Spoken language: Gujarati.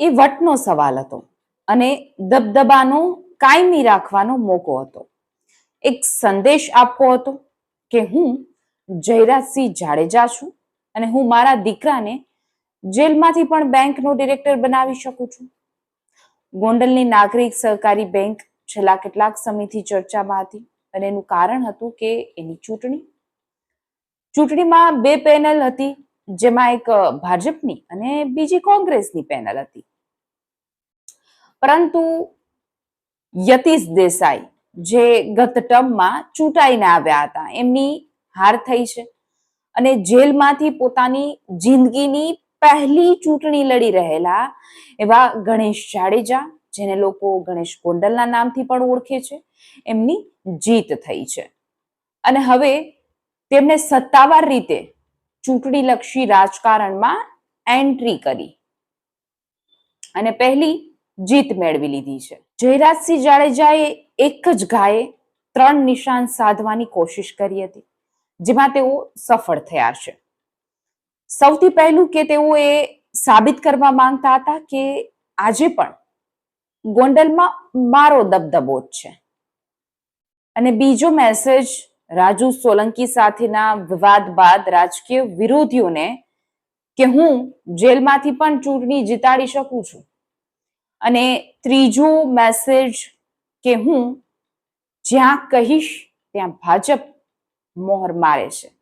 એ વટનો સવાલ હતો અને દબદબાનો, કાયમી રાખવાનો મોકો હતો. એક સંદેશ આપવો હતો કે હું જયરાજસિંહ જાડેજા છું અને હું મારા દીકરાને જેલમાંથી પણ બેંકનો ડિરેક્ટર બનાવી શકું છું. ગોંડલની નાગરિક સહકારી બેંક છેલ્લા કેટલાક સમયથી ચર્ચામાં હતી અને એનું કારણ હતું કે એની ચૂંટણી. ચૂંટણીમાં બે પેનલ હતી જેમાં એક ભાજપની અને બીજી કોંગ્રેસની પેનલ હતી. પરંતુ યતીશ દેસાઈ જે ગત ટર્મમાં ચૂંટાઈને આવ્યા હતા, એમની હાર થઈ છે અને જેલમાંથી પોતાની જિંદગીની પહેલી ચૂંટણી લડી રહેલા એવા ગણેશ જાડેજા, જેને લોકો ગણેશ ગોંડલના નામથી પણ ઓળખે છે, એમની જીત થઈ છે. અને હવે તેમને સત્તાવાર રીતે ચૂંટણીલક્ષી રાજકારણમાં એન્ટ્રી કરી. અને પહેલી જીત મેળવી લીધી છે. જયરાજસિંહ જાડેજાએ એક જ ગાયે ત્રણ નિશાન સાધવાની કોશિશ કરી હતી, જેમાં તેઓ સફળ થયા છે. સૌથી પહેલું કે તેઓ એ સાબિત કરવા માંગતા હતા કે આજે પણ ગોંડલમાં મારો દબદબો જ છે. અને બીજો મેસેજ રાજુ સોલંકી સાથેના વિવાદ બાદ રાજકીય વિરોધીઓને કે હું જેલમાંથી પણ ચૂંટણી જીતાડી શકું છું? અને ત્રીજો મેસેજ કે હું જ્યાં કહીશ, ત્યાં ભાજપ મોહર મારે છે.